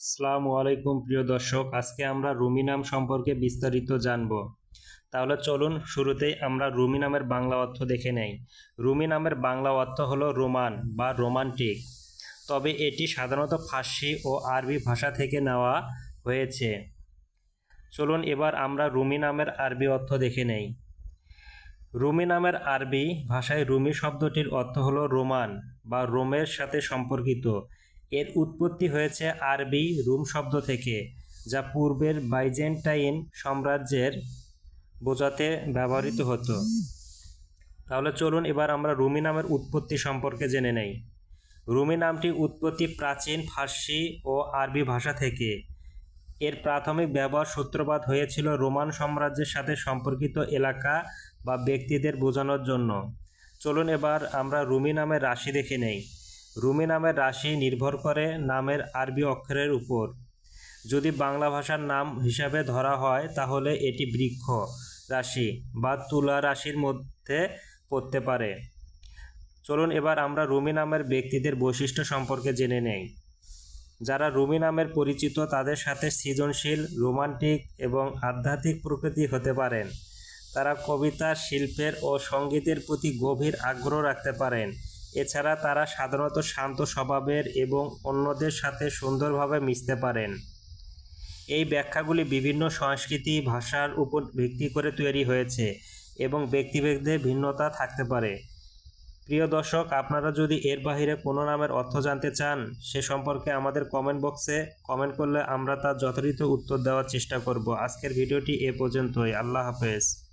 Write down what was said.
আসসালামু আলাইকুম, প্রিয় দর্শক। আজকে আমরা রুমি নাম সম্পর্কে বিস্তারিত জানব। তাহলে চলুন, শুরুতেই আমরা রুমি নামের বাংলা অর্থ দেখে নেই। রুমি নামের বাংলা অর্থ হলো রোমান বা রোমান্টিক। তবে এটি সাধারণত ফার্সি ও আরবি ভাষা থেকে নেওয়া হয়েছে। চলুন, এবার আমরা রুমি নামের আরবি অর্থ দেখে নেই। রুমি নামের আরবি ভাষায় রুমি শব্দটির অর্থ হলো রোমান বা রোমের সাথে সম্পর্কিত। এর উৎপত্তি হয়েছে আরবি রুম শব্দ থেকে, যা পূর্বের বাইজেন্টাইন সাম্রাজ্যের বোঝাতে ব্যবহৃত হতো। তাহলে চলুন এবার আমরা রুমি নামের উৎপত্তি সম্পর্কে জেনে নেই। রুমি নামটি উৎপত্তি প্রাচীন ফার্সি ও আরবি ভাষা থেকে। এর প্রাথমিক ব্যবহার সূত্রপাত হয়েছিল রোমান সাম্রাজ্যের সাথে সম্পর্কিত এলাকা বা ব্যক্তিদের বোঝানোর জন্য। চলুন এবার আমরা রুমি নামের রাশি দেখে নেই। রুমি নামের রাশি নির্ভর করে নামের আরবি অক্ষরের উপর। যদি বাংলা ভাষার নাম হিসাবে ধরা হয়, তাহলে এটি বৃক্ষ রাশি বা তুলা রাশির মধ্যে পড়তে পারে। চলুন এবার আমরা রুমি নামের ব্যক্তিদের বৈশিষ্ট্য সম্পর্কে জেনে নেই। যারা রুমি নামের পরিচিত, তাদের সাথে সৃজনশীল, রোমান্টিক এবং আধ্যাত্মিক প্রকৃতি হতে পারেন। তারা কবিতা, শিল্পের ও সঙ্গীতের প্রতি গভীর আগ্রহ রাখতে পারেন। এছাড়া তারা সাধারণত শান্ত স্বভাবের এবং অন্যদের সাথে সুন্দরভাবে মিশতে পারেন। এই ব্যাখ্যাগুলি বিভিন্ন সংস্কৃতি, ভাষার উপর ভিত্তি করে তৈরি হয়েছে এবং ব্যক্তিভেদে ভিন্নতা থাকতে পারে। প্রিয় দর্শক, আপনারা যদি এর বাইরে কোনো নামের অর্থ জানতে চান, সে সম্পর্কে আমাদের কমেন্ট বক্সে কমেন্ট করলে আমরা তার যথাযথ উত্তর দেওয়ার চেষ্টা করব। আজকের ভিডিওটি এ পর্যন্তই। আল্লাহ হাফেজ।